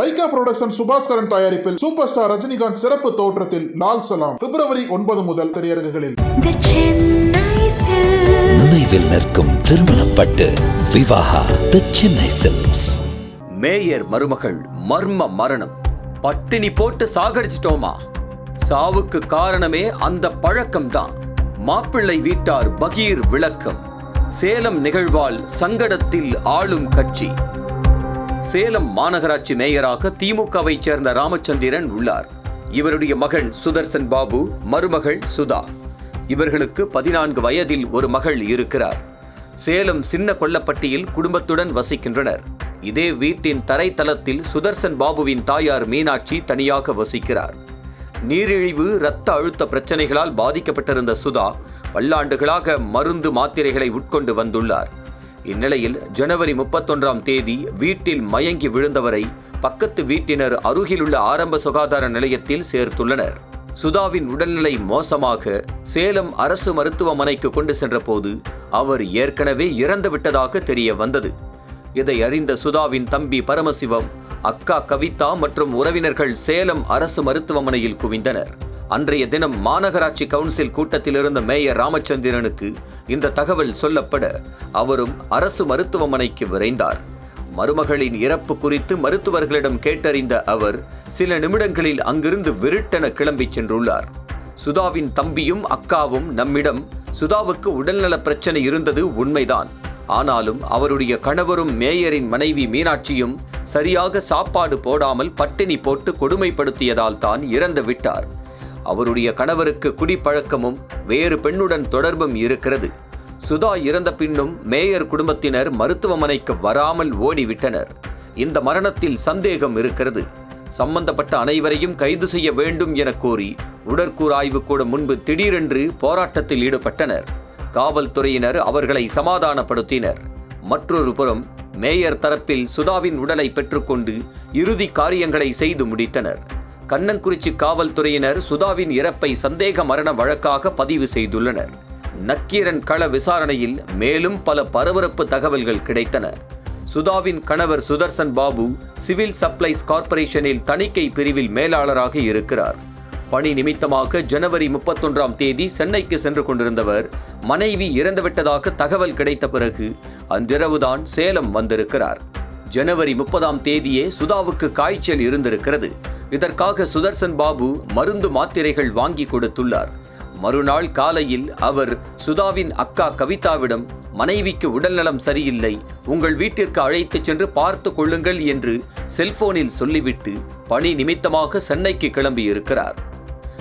Lyca production Subaskaran தயாரிப்பில் super star Rajinikanth சிறப்பு தோற்றத்தில் லால் சலாம். பிப்ரவரி ஒன்பது முதல் திரையரங்குகளில். நினைவில் நிற்கும் திருமணப்பட்டு Vivaha the Chennai Silks mayor மருமகள் மர்ம மரணம். பட்டினி போட்டு சாகடிச்சிட்டோமா? சாவுக்கு காரணமே அந்த பழக்கம்தான். மாப்பிள்ளை வீட்டார் பகீர் விளக்கம். சேலம் நிகழ்வால் சங்கடத்தில் ஆளும் கட்சி. சேலம் மாநகராட்சி மேயராக திமுகவை சேர்ந்த ராமச்சந்திரன் உள்ளார். இவருடைய மகன் சுதர்சன் பாபு மருமகள் சுதா. இவர்களுக்கு பதினான்கு வயதில் ஒரு மகள் இருக்கிறார். சேலம் சின்ன கொல்லப்பட்டியில் குடும்பத்துடன் வசிக்கின்றனர். இதே வீட்டின் தரைத்தளத்தில் சுதர்சன் பாபுவின் தாயார் மீனாட்சி தனியாக வசிக்கிறார். நீரிழிவு இரத்த அழுத்த பிரச்சனைகளால் பாதிக்கப்பட்டிருந்த சுதா பல்லாண்டுகளாக மருந்து மாத்திரைகளை உட்கொண்டு வந்துள்ளார். இந்நிலையில் ஜனவரி முப்பத்தொன்றாம் தேதி வீட்டில் மயங்கி விழுந்தவரை பக்கத்து வீட்டினர் அருகிலுள்ள ஆரம்ப சுகாதார நிலையத்தில் சேர்த்துள்ளனர். சுதாவின் உடல்நிலை மோசமாக சேலம் அரசு மருத்துவமனைக்கு கொண்டு சென்றபோது அவர் ஏற்கனவே இறந்துவிட்டதாக தெரிய வந்தது. இதை அறிந்த சுதாவின் தம்பி பரமசிவம் அக்கா கவிதா மற்றும் உறவினர்கள் சேலம் அரசு மருத்துவமனையில் குவிந்தனர். அன்றைய தினம் மாநகராட்சி கவுன்சில் கூட்டத்தில் இருந்த மேயர் ராமச்சந்திரனுக்கு இந்த தகவல் சொல்லப்பட அவரும் அரசு மருத்துவமனைக்கு விரைந்தார். மருமகளின் இறப்பு குறித்து மருத்துவர்களிடம் கேட்டறிந்த அவர் சில நிமிடங்களில் அங்கிருந்து விருட்டென கிளம்பிச் சென்றுள்ளார். சுதாவின் தம்பியும் அக்காவும் நம்மிடம் சுதாவுக்கு உடல்நல பிரச்சனை இருந்தது உண்மைதான். ஆனாலும் அவருடைய கணவரும் மேயரின் மனைவி மீனாட்சியும் சரியாக சாப்பாடு போடாமல் பட்டினி போட்டு கொடுமைப்படுத்தியதால் தான் இறந்து விட்டார் அவருடைய கணவருக்கு குடிப்பழக்கமும் வேறு பெண்ணுடன் தொடர்பும் இருக்கிறது. சுதா இறந்த பின்னும் மேயர் குடும்பத்தினர் மருத்துவமனைக்கு வராமல் ஓடிவிட்டனர். இந்த மரணத்தில் சந்தேகம் இருக்கிறது. சம்பந்தப்பட்ட அனைவரையும் கைது செய்ய வேண்டும் என கோரி உடற்கூறாய்வு கூட முன்பு திடீரென்று போராட்டத்தில் ஈடுபட்டனர். காவல்துறையினர் அவர்களை சமாதானப்படுத்தினர். மற்றொரு புறம் மேயர் தரப்பில் சுதாவின் உடலை பெற்றுக்கொண்டு இறுதி காரியங்களை செய்து முடித்தனர். கண்ணங்குறிச்சி காவல்துறையினர் சுதாவின் இறப்பை சந்தேக மரண வழக்காக பதிவு செய்துள்ளனர். நக்கீரன் கள விசாரணையில் மேலும் பல பரபரப்பு தகவல்கள் கிடைத்தன. சுதாவின் கணவர் சுதர்சன் பாபு சிவில் சப்ளைஸ் கார்ப்பரேஷனில் தணிக்கை பிரிவில் மேலாளராக இருக்கிறார். பணி நிமித்தமாக ஜனவரி முப்பத்தொன்றாம் தேதி சென்னைக்கு சென்று கொண்டிருந்தவர் மனைவி இறந்துவிட்டதாக தகவல் கிடைத்த பிறகு அன்றிரவுதான் சேலம் வந்திருக்கிறார். ஜனவரி முப்பதாம் தேதியே சுதாவுக்கு காய்ச்சல் இருந்திருக்கிறது. இதற்காக சுதர்சன் பாபு மருந்து மாத்திரைகள் வாங்கி கொடுத்துள்ளார். மறுநாள் காலையில் அவர் சுதாவின் அக்கா கவிதாவிடம் மனைவிக்கு உடல்நலம் சரியில்லை உங்கள் வீட்டிற்கு அழைத்துச் சென்று பார்த்து கொள்ளுங்கள் என்று செல்போனில் சொல்லிவிட்டு பணி நிமித்தமாக சென்னைக்கு கிளம்பியிருக்கிறார்.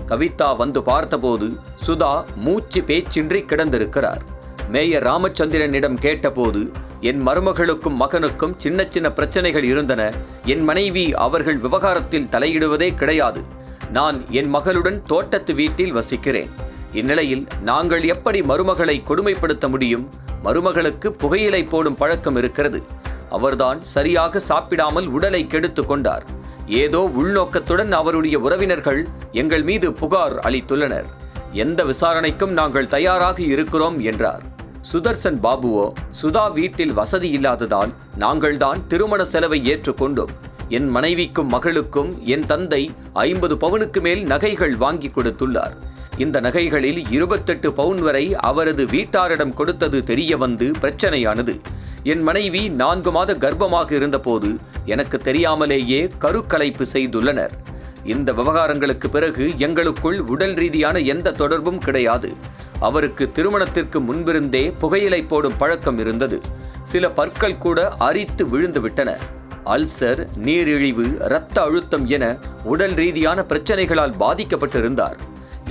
கவிதா வந்து பார்த்தபோது சுதா மூச்சு பேச்சின்றி கிடந்திருக்கிறார். மேயர் ராமச்சந்திரனிடம் கேட்டபோது என் மருமகளுக்கும் மகனுக்கும் சின்ன சின்ன பிரச்சனைகள் இருந்தன. என் மனைவி அவர்கள் விவகாரத்தில் தலையிடுவதே கிடையாது. நான் என் மகளுடன் தோட்டத்து வீட்டில் வசிக்கிறேன். இந்நிலையில் நாங்கள் எப்படி மருமகளை கொடுமைப்படுத்த முடியும்? மருமகளுக்கு புகையிலை போடும் பழக்கம் இருக்கிறது. அவர்தான் சரியாக சாப்பிடாமல் உடலை கெடுத்து கொண்டார். ஏதோ உள்நோக்கத்துடன் அவருடைய உறவினர்கள் எங்கள் மீது புகார் அளித்துள்ளனர். எந்த விசாரணைக்கும் நாங்கள் தயாராக இருக்கிறோம் என்றார். சுதர்சன் பாபுவோ சுதா வீட்டில் வசதி இல்லாததால் நாங்கள்தான் திருமண செலவை ஏற்றுக்கொண்டோம். என் மனைவிக்கும் மகளுக்கும் என் தந்தை ஐம்பது பவுனுக்கு மேல் நகைகள் வாங்கி கொடுத்துள்ளார். இந்த நகைகளில் இருபத்தெட்டு பவுன் வரை அவரது வீட்டாரிடம் கொடுத்தது தெரிய வந்து பிரச்சனையானது. என் மனைவி நான்கு மாத கர்ப்பமாக இருந்தபோது எனக்கு தெரியாமலேயே கருக்கலைப்பு செய்துள்ளனர். இந்த விவகாரங்களுக்கு பிறகு எங்களுக்குள் உடல் ரீதியான எந்த தொடர்பும் கிடையாது. அவருக்கு திருமணத்திற்கு முன்பிருந்தே புகையிலை போடும் பழக்கம் இருந்தது. சில பற்கள் கூட அரித்து விழுந்து விட்டன அல்சர் நீரிழிவு இரத்த அழுத்தம் என உடல் ரீதியான பிரச்சனைகளால் பாதிக்கப்பட்டிருந்தார்.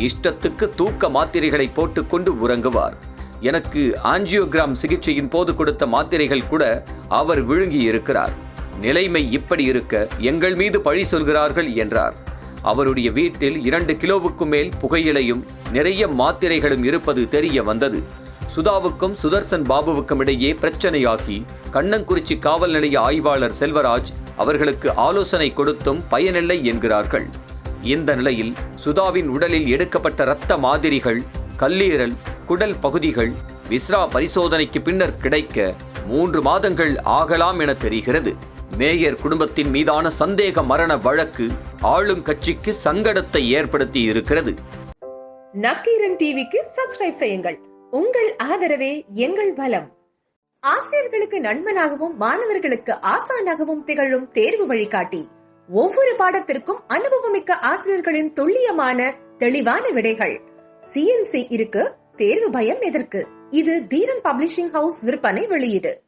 இஷ்டத்துக்கு தூக்க மாத்திரைகளை போட்டுக்கொண்டு உறங்குவார். எனக்கு ஆஞ்சியோகிராம் சிகிச்சையின் போது கொடுத்த மாத்திரைகள் கூட அவர் விழுங்கி இருக்கிறார் நிலைமை இப்படி இருக்க எங்கள் மீது பழி சொல்கிறார்கள் என்றார். அவருடைய வீட்டில் இரண்டு கிலோவுக்கு மேல் புகையிலையும் நிறைய மாத்திரைகளும் இருப்பது தெரிய வந்தது. சுதாவுக்கும் சுதர்சன் பாபுவுக்கும் இடையே பிரச்சனையாகி கண்ணங்குறிச்சி காவல் நிலைய ஆய்வாளர் செல்வராஜ் அவர்களுக்கு ஆலோசனை கொடுத்தும் பயனில்லை என்கிறார்கள். இந்த நிலையில் சுதாவின் உடலில் எடுக்கப்பட்ட இரத்த மாதிரிகள் கல்லீரல் குடல் பகுதிகள் விஸ்ரா பரிசோதனைக்கு பின்னர் கிடைக்க மூன்று மாதங்கள் ஆகலாம் என தெரிகிறது. மேயர் குடும்பத்தின் மீதான சந்தேக மரண வழக்கு ஆளும் கட்சிக்கு சங்கடத்தை ஏற்படுத்தி இருக்கிறது. நக்கீரன் டிவிக்கு சப்ஸ்கிரைப் செய்யுங்கள். உங்கள் ஆதரவே எங்கள் பலம். ஆசிரியர்களுக்கு நண்பனாகவும் மாணவர்களுக்கு ஆசானாகவும் திகழும் தேர்வு வழிகாட்டி. ஒவ்வொரு பாடத்திற்கும் அனுபவமிக்க ஆசிரியர்களின் துல்லியமான தெளிவான விடைகள். சிஎன்சி இருக்கு தேர்வு பயம் எதற்கு? இது தீரன் பப்ளிஷிங் ஹவுஸ் விற்பனை வெளியீடு.